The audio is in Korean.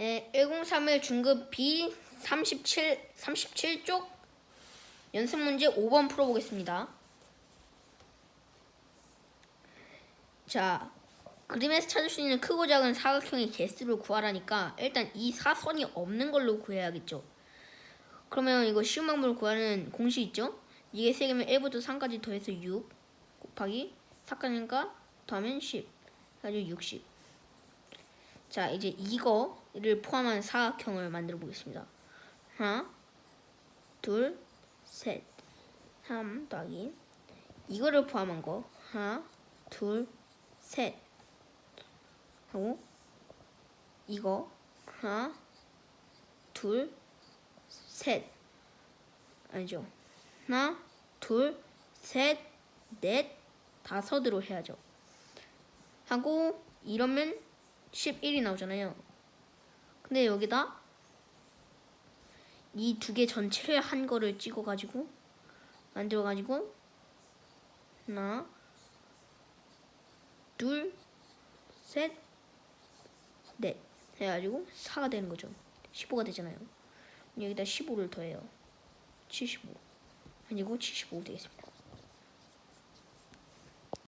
에, 103일 중급 B 37 37쪽 연습 문제 5번 풀어보겠습니다. 자, 그림에서 찾을 수 있는 크고 작은 사각형의 개수를 구하라니까 일단 이 사선이 없는 걸로 구해야겠죠. 그러면 이거 쉬운 방법을 구하는 공식 있죠? 이게 3개면 1부터 3까지 더해서 6 곱하기 4까지니까 더하면 10 그래가지고 60 자 이제 이거를 포함한 사각형을 만들어 보겠습니다. 하나 둘 셋 3 더하기 이거를 포함한 거. 하나 둘 셋 하고 이거. 하나 둘 셋. 아니죠? 하나 둘 셋 넷 다섯으로 해야죠. 하고 이러면 11이 나오잖아요. 근데 여기다 이 두 개 전체를 한 거를 찍어 가지고 만들어 가지고 하나 둘 셋 넷 해가지고 4가 되는 거죠. 15가 되잖아요. 여기다 15를 더해요. 75 아니고 75 되겠습니다